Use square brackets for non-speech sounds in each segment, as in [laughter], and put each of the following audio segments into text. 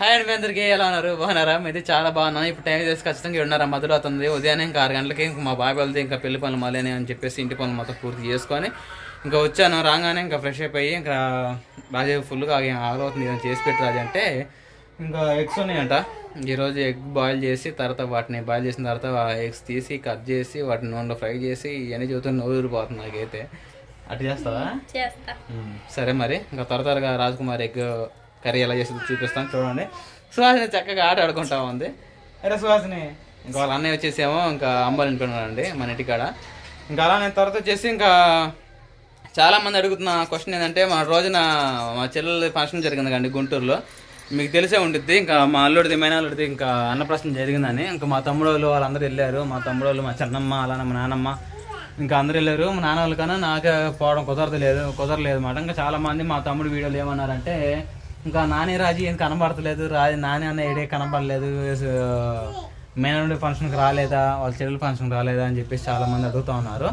Hi అండి మీ అందరికీ ఎలా ఉన్నారు? బాగున్నారా? అయితే చాలా బాగున్నాను ఇప్పుడు టైం చేసి ఖచ్చితంగా ఉన్నారా మధ్యలో అవుతుంది. ఉదయాన్నే ఇంకా ఆరు గంటలకి ఇంకా మా బాబాయ్ వెళ్తే ఇంకా పెళ్ళి పనులు మళ్ళీ అని చెప్పేసి ఇంటి పనులు మొత్తం పూర్తి చేసుకొని ఇంకా వచ్చాను. రాగానే ఇంకా ఫ్రెష్ అయిపోయి ఇంకా రాజే ఫుల్గా ఆగవుతుంది ఏదైనా చేసి పెట్టి రాజు అంటే ఇంకా ఎగ్స్ ఉన్నాయంట. ఈరోజు ఎగ్ బాయిల్ చేసి తర్వాత వాటిని బాయిల్ చేసిన తర్వాత ఎగ్స్ తీసి కట్ చేసి వాటిని నూనెలో ఫ్రై చేసి ఇవన్నీ చూస్తే నోరు ఊరిపోతుంది నాకైతే. అటు చేస్తావా. సరే మరి. ఇంకా త్వర త్వరగా రాజకుమార్ ఎగ్ కర్రీ ఎలా చేసిందో చూపిస్తాను చూడండి. సుహాసిని చక్కగా ఆట ఆడుకుంటా ఉంది. అరే సుహాసిని. ఇంకా వాళ్ళ అన్నయ్య వచ్చేసేమో ఇంకా అంబాలు ఇంటున్నాడండి మన ఇంటికాడ. ఇంకా అలా నేను తర్వాత వచ్చేసి ఇంకా చాలా మంది అడుగుతున్న క్వశ్చన్ ఏంటంటే మా రోజున మా చెల్లెల ఫంక్షన్ జరిగింది కండి గుంటూరులో. మీకు తెలిసే ఉంటుంది ఇంకా మా అల్లుడిది మేనల్లుడిది ఇంకా అన్నప్రశ్న జరిగిందని. ఇంకా మా తమ్ముడు వాళ్ళు వాళ్ళందరూ వెళ్ళారు. మా తమ్ముడు వాళ్ళు మా చిన్నమ్మ అలానే మా నాన్నమ్మ ఇంకా అందరూ వెళ్ళారు. మా నాన్న వాళ్ళ కన్నా నాకే పోవడం కుదరలేదు కుదరలేదు అనమాట ఇంకా చాలా మంది మా తమ్ముడు వీడియోలు ఏమన్నారంటే ఇంకా నాని రాజు ఏం కనబడతలేదు. రాజు నాని అన్న ఏడే కనబడలేదు. మేనల్లుడి ఫంక్షన్కి రాలేదా? వాళ్ళ చెల్లెలు ఫంక్షన్కి రాలేదా అని చెప్పేసి చాలామంది అడుగుతూ అడుగుతా ఉన్నారు.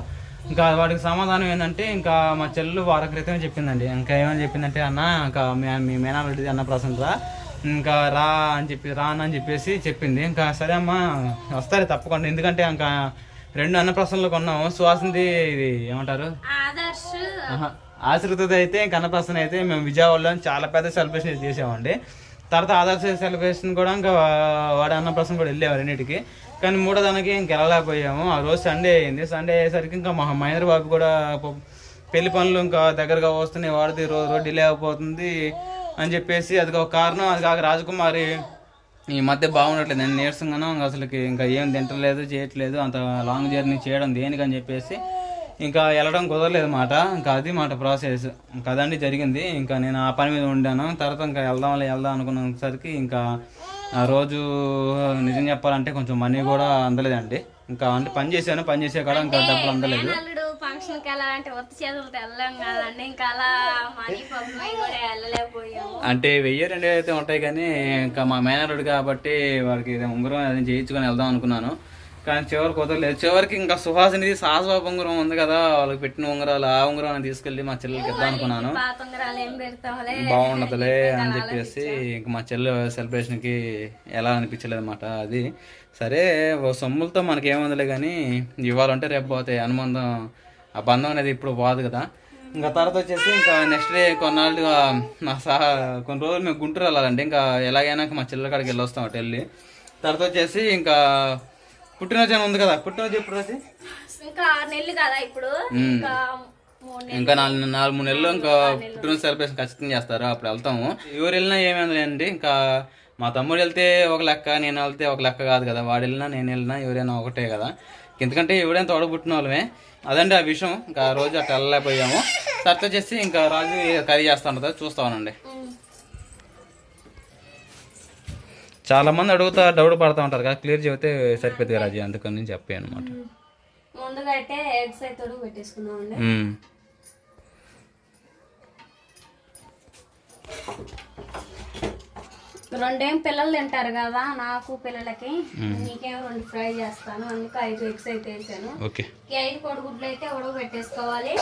ఇంకా వాటికి సమాధానం ఏంటంటే ఇంకా మా చెల్లెలు వారం క్రితమే చెప్పిందండి. ఇంకా ఏమని చెప్పిందంటే అన్న ఇంకా మీ- మీ మేనారెడ్డి అన్న ప్రసన్న రా. ఇంకా రా అని చెప్పి రా అని చెప్పేసి చెప్పింది. ఇంకా సరే అమ్మా వస్తారు తప్పకుండా. ఎందుకంటే ఇంకా రెండు అన్నప్రసన్నలు కొన్నాము. సువాసనది ఇది ఏమంటారు? ఆదర్శ్ ఆహా. అయితే ఇంకా అయితే మేము విజయవాడలో చాలా పెద్ద సెలబ్రేషన్ చేసామండి తర్వాత ఆదర్శ సెలబ్రేషన్ కూడా ఇంకా వాడు వాడి అన్నప్రసన్న కూడా వెళ్ళేవారు రెండింటికి. కానీ మూడో దానికి ఇంక వెళ్ళలేకపోయాము. ఆ రోజు సండే అయింది. సండే అయ్యేసరికి ఇంకా మా మహేంద్ర బాబు కూడా పెళ్ళి పనులు ఇంకా దగ్గరగా వస్తున్నాయి. వాడిది రోజు రోజు డిలే అయిపోతుంది అని చెప్పేసి అది ఒక కారణం. అది కాక రాజకుమారి ఈ మధ్య బాగుండట్లేదు నేను నీరసంగాను ఇంకా అసలుకి ఇంకా ఏం తింటలేదు చేయట్లేదు అంత లాంగ్ జర్నీ చేయడం దేనికని చెప్పేసి ఇంకా వెళ్ళడం కుదరలేదు మాట. ఇంకా అది మాట ప్రాసెస్ ఇంకా అదండి జరిగింది. ఇంకా నేను ఆ పని మీద ఉండాను. తర్వాత ఇంకా వెళ్దాంలే వెళ్దాం అనుకునేసరికి ఇంకా ఆ రోజు నిజం చెప్పాలంటే కొంచెం మనీ కూడా అందలేదండి. ఇంకా అంటే పని చేశాను. పని చేసే కాడ ఇంకా డబ్బులు అందలేదు. మేనల్లుడు ఫంక్షన్కి వెళ్ళాలంటే ఒత్తి చేతులతో వెళ్ళాం కదండి. ఇంకా అలా మనీ పప్పు అవి కూడా వెళ్ళలేకపోయాము. అంటే వెయ్యి రెండు అయితే ఉంటాయి కానీ ఇంకా మా మేనరుడు కాబట్టి వాడికి ఉంగరం అది చేయించుకొని వెళ్దాం అనుకున్నాను. కానీ చివరికి కుదరలేదు చివరికి ఇంకా సుహాసినిది సాహసబాబు ఉంగరం ఉంది కదా వాళ్ళకి పెట్టిన ఉంగరాలు ఆ ఉంగరం తీసుకెళ్ళి మా చెల్లెలకి ఇద్దాం అనుకున్నాను. బాగుండదులే అని చెప్పేసి ఇంక మా చెల్లె సెలబ్రేషన్కి ఎలా అనిపించలేదు అనమాట అది. సరే ఓ సొమ్ములతో మనకి ఏముందిలే కానీ ఇవ్వాలంటే రేపు పోతాయి అనుబంధం ఆ బంధం అనేది ఇప్పుడు పోదు కదా. ఇంకా తర్వాత వచ్చేసి ఇంకా నెక్స్ట్ డే కొన్నాళ్ళు నా సహా కొన్ని రోజులు మేము గుంటూరు వెళ్ళాలండి. ఇంకా ఎలాగైనా మా చెల్లెల కాడికి వెళ్ళొస్తాం అటు వెళ్ళి తర్వాత వచ్చేసి ఇంకా పుట్టినరోజు అని ఉంది కదా? పుట్టినరోజు ఎప్పుడు రోజు ఇంకా ఆరు నెలలు కదా ఇప్పుడు. ఇంకా నాలుగు నాలుగు మూడు నెలలు ఇంకా పుట్టిన సెలబ్రేషన్ ఖచ్చితంగా చేస్తారు. అప్పుడు వెళ్తాము. ఎవరు వెళ్ళినా ఏమైంది అండి. ఇంకా మా తమ్ముడు వెళ్తే ఒక లెక్క నేను వెళ్తే ఒక లెక్క కాదు కదా. వాడు వెళ్ళినా నేను వెళ్ళినా ఎవరైనా ఒకటే కదా. ఎందుకంటే ఎవరైనా తోడబుట్టిన వాళ్ళమే. అదండి ఆ విషయం. ఇంకా ఆ రోజు అట్లా వెళ్ళలేకపోయాము. తర్వాత వచ్చేసి ఇంకా రాజు కర్రీ చేస్తా ఉంటుంది చూస్తా చాలా మంది అడుగుతా డౌట్ పడతా ఉంటారు కదా. క్లియర్ చెబితే సరిపోతుంది రాజు? అందుకని నేను చెప్పాను అనమాట ముందుగా అయితే ఎగ్స్ అయితే ఉడుకు పెట్టేసుకున్నామండి రెండేం పిల్లలు తింటారు కదా నాకు పిల్లలకి నీకేమో రెండు ఫ్రై చేస్తాను అందుకే ఐదు ఎగ్స్ అయితే వేసాను. ఓకే. ఈ ఐదు కొడుగుడ్లు అయితే ఉడక పెట్టేసుకోవాలి.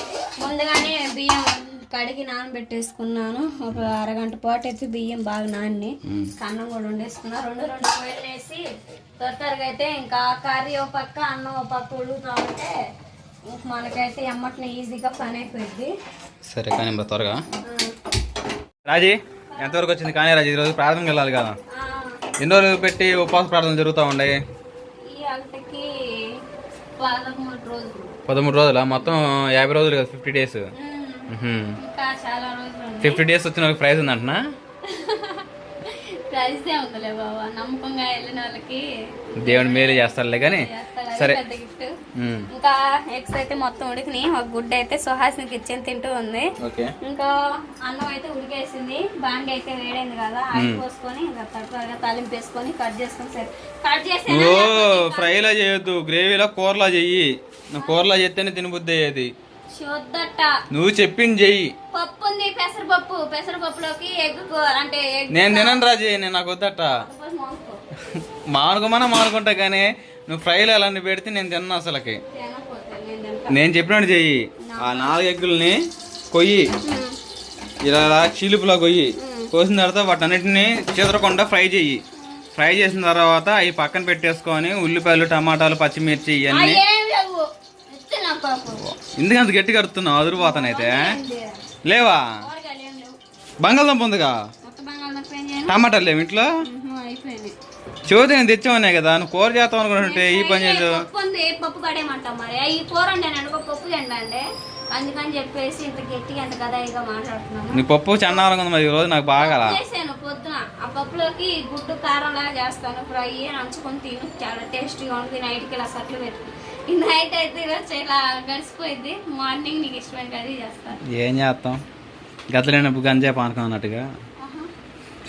ముందుగానే బియ్యం కడిగి నానబెట్టేసుకున్నాను. ఒక అరగంట పాటు అయితే బియ్యం బాగా నాన్ని అన్నం కూడా వండేసుకున్నా. రెండు రెండు కోయలు వేసి త్వర త్వరగా అయితే ఇంకా కర్రీ ఒక పక్క అన్నం ఒక పక్క ఉడుకుతా ఉంటే మనకైతే ఎమ్మటిని ఈజీగా పని అయిపోయింది సరే కానీ త్వరగా. రాజీ. ఎంతవరకు వచ్చింది కానీ రాజీ ఈరోజు ప్రార్థనకి వెళ్ళాలి కదా. ఎన్నో రోజులు పెట్టి ఉపవాస ప్రార్థనలు జరుగుతూ ఉన్నాయి. పదమూడు రోజులు. మొత్తం యాభై రోజులు కదా ఫిఫ్టీ డేస్? ఫిఫ్టీ డేస్ వచ్చిన వాళ్ళకి ప్రైజ్ ఉందంటనా? [laughs] ప్రైజ్ ఉందిలే బాబా నమ్మకంగా వెళ్ళిన వాళ్ళకి దేవుడు మేలు చేస్తారులే కానీ సరే. గిఫ్ట్ ఇంకా ఎగ్స్ అయితే మొత్తం ఉడికినాయి ఒక గుడ్డ అయితే సుహాసినికి ఇచ్చింది తింటూ ఉంది. ఇంకా అన్నం అయితే ఉడికేసింది. బాండి అయితే వేడైంది కదా. ఆయిల్ పోసుకొని ఇంకా తక్కువగా తాలింపు వేసుకొని కట్ చేసుకొని సరే. కట్ చేసి ఓ ఫ్రైలా చేయొద్దు. గ్రేవీలా కూరలా చెయ్యి. కూరలా చేస్తేనే తినబుద్ధి అయ్యేది చూద్దట. నువ్వు చెప్పింది చెయ్యి. పప్పు ఉంది పెసరపప్పు. పెసరపప్పులోకి ఎగ్ కూర అంటే ఎగ్ నేను తినను రాజీ నేను నాకు వద్దట. మానుకోమన్నా మానుకుంటా కానీ నువ్వు ఫ్రైలు అలాంటి పెడితే నేను తిన్నా అసలుకి. నేను చెప్పినట్టు చెయ్యి. ఆ నాలుగు ఎగ్గుల్ని కొయ్యి. ఇలా చిలుపులా కొయ్యి. కోసిన తర్వాత వాటన్నిటిని చెదరకుండా ఫ్రై చెయ్యి. ఫ్రై చేసిన తర్వాత అవి పక్కన పెట్టేసుకొని ఉల్లిపాయలు టమాటాలు పచ్చిమిర్చి ఇవన్నీ ఏం లేవు ఇస్తే నా పాపం ఎందుకు అంత గట్టి కడుతున్నావు అదురుపోతానైతే. లేవా? బంగాళదుంప ఉందిగా? టమాటాలు లేవు ఇంట్లో? చోతి నేను తెచ్చామనే కదా నువ్వు కూర చేస్తాం అనుకుంటుంటే ఈ పని చేసు పప్పు ఉంది పప్పు పడేయమంటాం మరి? ఈ కూర అండి అనుకో పప్పు తిండండి అందుకని చెప్పేసి ఇంత గట్టిగా ఎంత కదా ఇక మాట్లాడుతున్నాను. నీ పప్పు చన్నారంగా ఉంది మరి ఈ రోజు నాకు బాగా చేశాను? పొద్దున ఆ పప్పులోకి గుడ్డు కారం లాగా చేస్తాను ఫ్రై నంచుకొని తిను. చాలా టేస్టీగా ఉంటుంది. నైట్కి ఇలా సట్లు పెట్టు ఈ నైట్ అయితే ఈరోజు ఇలా గడిచిపోయింది. మార్నింగ్ నీకు ఇష్టమైన కర్రీ చేస్తాను ఏం చేస్తాం? గతలేనప్పుడు గంజా పానకం అన్నట్టుగా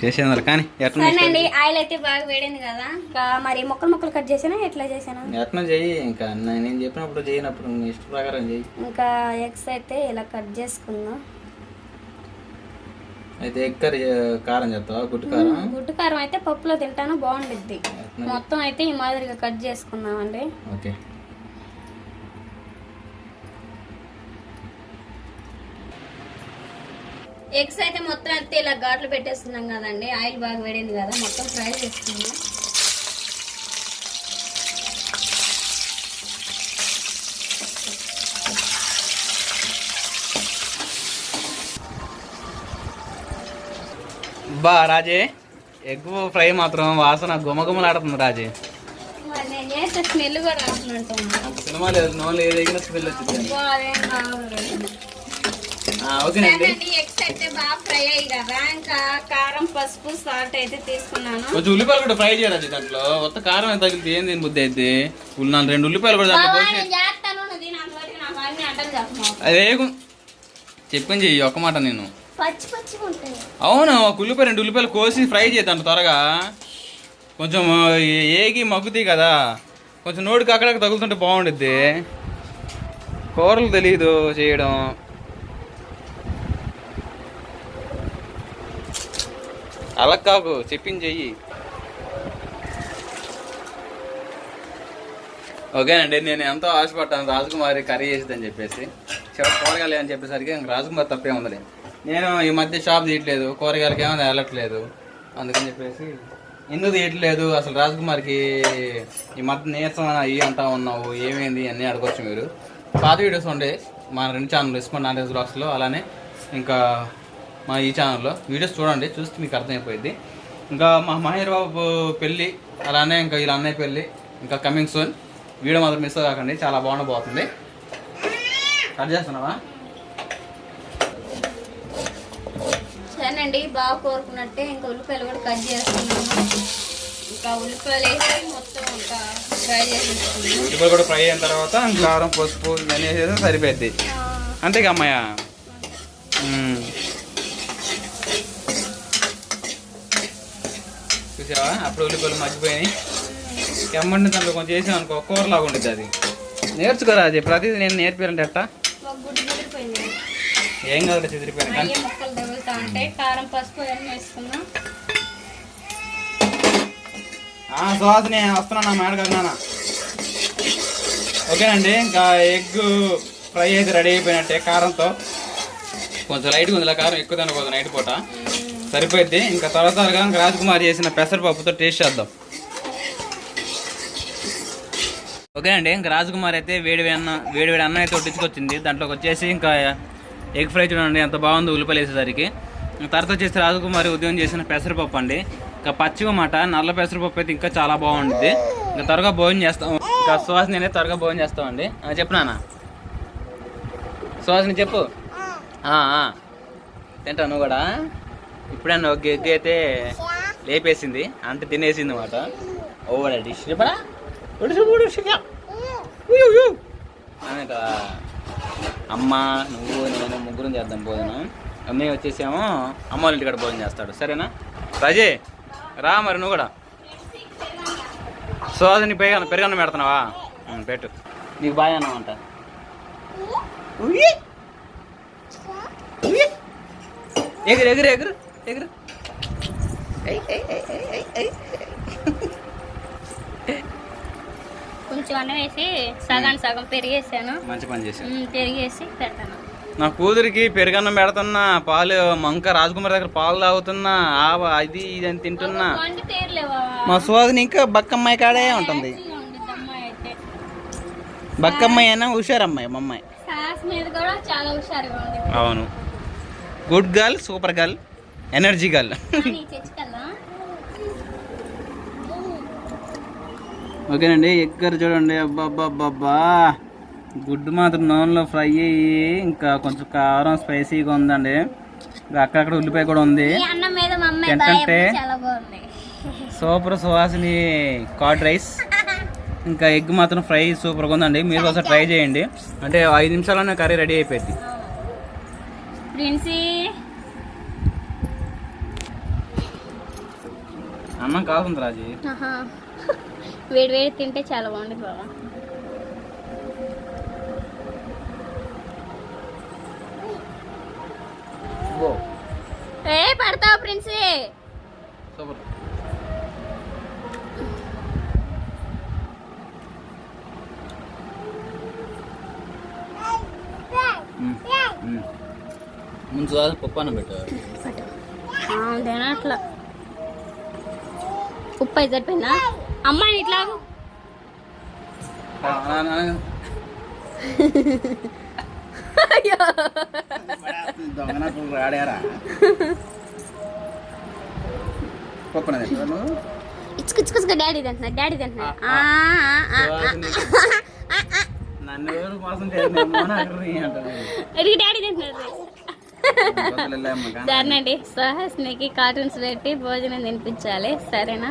చేసేందరు కానీ సరేనండి ఆయిల్ అయితే బాగా వేడింది కదా. ఇంకా మరి మొక్కలు మొక్కలు కట్ చేసానా? ఎట్లా చేసానా? ఎట్లా చెయ్యి ఇంకా నేను చెప్పినప్పుడు చేయనప్పుడు ఇష్ట ప్రకారం చెయ్యి ఇంకా ఎగ్స్ అయితే ఇలా కట్ చేసుకుందాం. అయితే ఎక్కర కారం చేస్తావా? గుట్టు కారం? గుడ్డు కారం అయితే పప్పులో తింటాను బాగుండిద్ది. మొత్తం అయితే ఈ మాదిరిగా కట్ చేసుకుందామండి. ఓకే. ఎగ్స్ అయితే మొత్తం అయితే ఇలా ఘాట్లు పెట్టేస్తున్నాం కదండి. ఆయిల్ బాగా వేడింది కదా మొత్తం ఫ్రై చేసుకుందాం. బా రాజే. ఎగ్ ఫ్రై మాత్రం వాసన గుమగుమలాడుతుంది రాజే. స్మెల్ కూడా సినిమా లేదు నోళ్ళు స్మెల్ వచ్చింది. ఓకేనండి. అయితే బాగా ఫ్రై అయ్యి కదా. ఇంకా కారం పసుపు సాల్ట్ అయితే తీసుకున్నాను. కొంచెం ఉల్లిపాయలు కూడా ఫ్రై చేయరాజు దాంట్లో. కొత్త కారం తగిలితే ఏం దీని బుద్ధి అయితే ఉల్లి రెండు ఉల్లిపాయలు కూడా అదే చెప్పింది చెయ్యి ఒక్క మాట నేను. అవును ఒక ఉల్లిపాయ రెండు ఉల్లిపాయలు కోసి ఫ్రై చేద్దాం త్వరగా. కొంచెం ఏగి మగ్గుతాయి కదా. కొంచెం నోటికి అక్కడక్కడ తగులుతుంటే బాగుండిద్ది. కూరలు తెలీదు చేయడం. అలా కాకు చెప్పింది చెయ్యి. ఓకేనండి నేను ఎంతో ఆశపడ్డాను రాజకుమారి కర్రీ చేసిద్దని చెప్పేసి. చివరి కూరగాయలు అని చెప్పేసరికి రాజకుమారి తప్పే ఉందిలే. నేను ఈ మధ్య షాప్ తీయట్లేదు కూరగాయలకి ఏమైనా వెళ్ళట్లేదు అందుకని చెప్పేసి ఎందుకు తీయట్లేదు? అసలు రాజకుమారికి ఈ మధ్య నీరసం అయ్యి అంటా ఉన్నావు ఏమైంది అన్నీ అడగొచ్చు మీరు. పాత వీడియోస్ ఉండే మా రెండు ఛానల్ ఇస్మాన్ నాలెడ్జ్ బ్లాగ్స్లో అలానే. ఇంకా మా ఈ ఛానల్లో వీడియోస్ చూడండి చూస్తే మీకు అర్థమైపోయింది ఇంకా మా మహేర్ బాబు పెళ్ళి అలానే ఇంకా వీళ్ళ అన్నయ్య పెళ్ళి ఇంకా కమింగ్ సూన్ వీడియో మాత్రం మిస్ కాకండి చాలా బాగుండబోతుంది కట్ చేస్తున్నావా? సరేనండి బాగా కోరుకున్నట్టే ఇంకా ఉల్లిపాయలు కూడా కట్ చేస్తున్నాను ఇంకా ఉల్లిపాయలు వేసి మొత్తం ఇంకా ఫ్రై చేసేసుకున్నాను ఉల్లిపాయలు కూడా ఫ్రై అయిన తర్వాత కారం పసుపు ఇవన్నీ వేసేస్తే సరిపోద్ది అంతేగా అమ్మాయ చూసావా? అప్పుడు ఉల్లిపాయలు మర్చిపోయినాయి. ఎమ్మండి దాంట్లో కొంచెం చేసాం అనుకో కూరలాగా ఉండిద్ది అది. నేర్చుకోరా అది ప్రతిదీ నేను నేర్పారంటే అట్టా ముడిపోయింది ఏం కాదు చెదిరిపోయిన. కారం పసుపు వేసుకున్నాం సుహాసిని వస్తున్నా మేడ ఓకేనండి ఇంకా ఎగ్ ఫ్రై అయితే రెడీ అయిపోయినట్టే కారంతో. కొంచెం లైట్గా ఉంది ఇలా కారం ఎక్కువ తినకూడదు నైట్ పూట. సరిపోద్ది ఇంకా తర్వాత త్వరగా ఇంకా చేసిన పెసరపప్పుతో టేస్ట్ చేద్దాం. ఓకే అండి ఇంకా రాజకుమార్ అయితే వేడి అన్న వేడి వేడి అన్నం అయితే ఒట్టించుకొచ్చింది. దాంట్లోకి వచ్చేసి ఇంకా ఎగ్ ఫ్రై చూడండి ఎంత బాగుంది ఉల్లిపాయలు వేసేసరికి. ఇంకా తర్వాత వచ్చేసి రాజకుమారి ఉదయం చేసిన పెసరపప్పు అండి. ఇంకా పచ్చిగా నల్ల పెసరపప్పు అయితే ఇంకా చాలా బాగుంటుంది ఇంకా త్వరగా భోజనం చేస్తాం. ఇంకా సువాసన అనేది త్వరగా భోజనం చేస్తామండి. చెప్పినానా చెప్పు సువాసన చెప్పు. తింటాను నువ్వు కూడా? ఇప్పుడన్నా ఒక ఎగ్ అయితే లేపేసింది. అంటే తినేసింది మాట ఓవర్ డిష్ చెప్పరా? అమ్మ నువ్వు నేను ముగ్గురం చేద్దాం భోజనం. అమ్మే వచ్చేసేమో అమ్మ వాళ్ళ ఇంటికాడ భోజనం చేస్తాడు. సరేనా? రాజే రా మరి నువ్వు కూడా. సోదని పెరగన్న పెరగన్న పెడుతున్నావా? పెట్టు. నీకు బాగా అన్నమాట ఎగురు ఎగురు ఎగురు. ఎగురు. కొంచెం అన్నం వేసి సగం సగం పెరిగేసాను. మంచి పని చేశాను ఉమ్, పెరిగేసి పెడతాను. నా కూతురికి పెరుగన్నం పెడుతున్నా పాలు మంక రాజకుమారి దగ్గర పాలు తాగుతున్నా ఆవ అది ఇది అని తింటున్నా. మా సువాదిని ఇంకా బక్కమ్మాయి కాడే ఉంటుంది. బక్కమ్మాయి అయినా హుషారమ్మాయి మా అమ్మాయి. సాస్ మీద కూడా చాలా హుషారుగా ఉంది. అవును. Good girl super girl. Energy girl ఓకేనండి ఎగ్గర చూడండి. అబ్బాబ్బాబ్బా గుడ్డు మాత్రం నూనెలో ఫ్రై అయ్యి ఇంకా కొంచెం కారం స్పైసీగా ఉందండి. అక్కడక్కడ ఉల్లిపాయ కూడా ఉంది. ఏంటంటే? Super Suvasini curd rice. ఇంకా ఎగ్ మాత్రం ఫ్రై సూపర్గా ఉందండి. మీరు ఒకసారి ట్రై చేయండి. అంటే ఐదు నిమిషాల్లోనే కర్రీ రెడీ అయిపోయింది. అన్నం కాకుండా రాజీ. వేడి వేడి తింటే చాలా బాగుంది బాబా ఏ పడతావు ప్రిన్సీ. సూపర్. ముందు పప్పు అన్నం పెట్టారు తినట్లా ఉప్పు సరిపోయిందా? అమ్మాయి ఇట్లా ఆగు. అయ్యో. ఆడారా పప్పు ఇచ్చుకు ఇచ్చుకు. డాడీ తింటున్నా డాడీ తింటున్నా. డాడీ తింటున్నారు దాన్నండి సుహాస్నికి కార్టూన్స్ పెట్టి భోజనం తినిపించాలి సరేనా?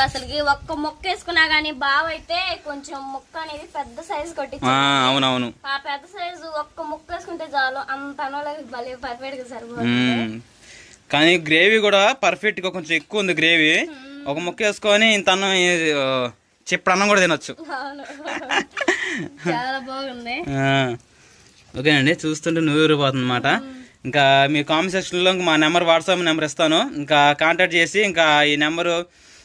అసలుకి ఒక్క మొక్క వేసుకున్నా గానీ బావ అయితే కొంచెం ముక్క అనేది పెద్ద సైజు కొట్టించి ఆ, అవునవును. ఆ పెద్ద సైజు ఒక్క ముక్క వేసుకుంటే చాలు. అంత అనోళ్ళకి భలే పర్ఫెక్ట్గా సరిపోతుంది. కానీ గ్రేవీ కూడా పర్ఫెక్ట్గా కొంచెం ఎక్కువ ఉంది గ్రేవీ ఒక ముక్క వేసుకొని ఇంత అన్నం చిప్పుడు అన్నం కూడా తినొచ్చు. [laughs] చాలా బాగుంది. ఓకేనండి చూస్తుంటే నూరిపోతుంది అనమాట ఇంకా మీ కామెంట్ సెక్షన్లో మా నెంబర్ వాట్సాప్ నెంబర్ ఇస్తాను. ఇంకా కాంటాక్ట్ చేసి ఇంకా ఈ నెంబరు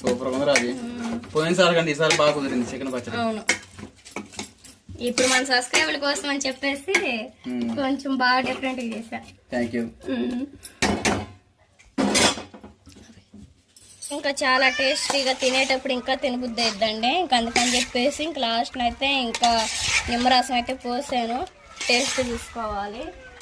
సూపర్ ఉంది అది పోయినసారి కంటే ఈసారి బాగా కుదిరింది చికెన్ పచ్చడి. అవును. ఇప్పుడు మన సబ్స్క్రైబర్ల కోసం అని చెప్పేసి కొంచెం బాగా డిఫరెంట్ చేశా. Thank you. ఇంకా చాలా టేస్టీగా తినేటప్పుడు ఇంకా తినబుద్ధి అయిద్దండి. ఇంకా అందుకని చెప్పేసి ఇంకా లాస్ట్ అయితే ఇంకా నిమ్మరసం అయితే పోసాను. టేస్ట్ చూసుకోవాలి.